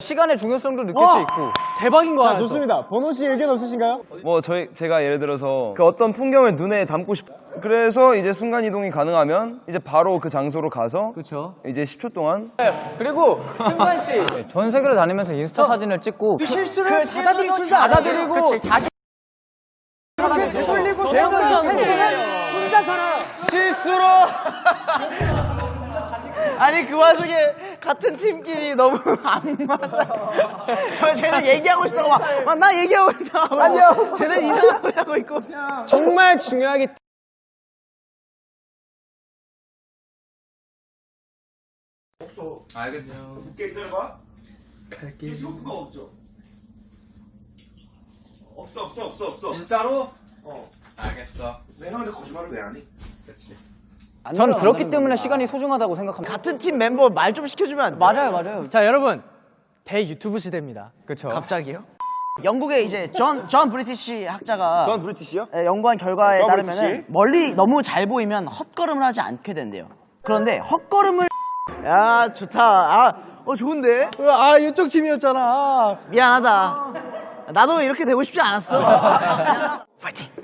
시간의 중요성도 느낄 어. 수 있고 대박인 거 자, 같아. 좋습니다. 번호 씨 의견 없으신가요? 뭐 저희 제가 예를 들어서 그 어떤 풍경을 눈에 담고 싶 그래서 이제 순간 이동이 가능하면 이제 바로 그 장소로 가서 그렇죠. 이제 10초 동안 그리고 승관 씨 전 세계를 다니면서 인스타 사진을 찍고 그 실수를 받아들일 줄도 받아들이고. 자신 그렇게 되돌리고 세우면서 살면 혼자 살아. 실수로. 아니 그 와중에 같은 팀끼리 너무 안 맞아. 저 쟤는 얘기하고 싶다고 막, 막나 얘기하고 있다고. 아니요. 쟤는 이상한 소리 하고 있고. 정말 중요하게 늦게 기다려봐. 갈게. 효과 없죠. 없어 없어 없어 없어. 진짜로? 어. 알겠어. 내 형한테 거짓말을 왜 하니? 저는 그렇기 때문에 시간이 소중하다고 생각합니다. 같은 팀 멤버 말 좀 시켜주면 안 돼? 맞아요, 맞아요. 자 여러분 대 유튜브 시대입니다. 그렇죠. 갑자기요? 영국의 이제 존, 존 브리티시 학자가 전 브리티시요? 예, 연구한 결과에 존 따르면 브리티시? 멀리 너무 잘 보이면 헛걸음을 하지 않게 된대요. 그런데 헛걸음을 야 좋다. 아, 어 좋은데? 아, 이쪽 팀이었잖아. 미안하다. 나도 이렇게 되고 싶지 않았어.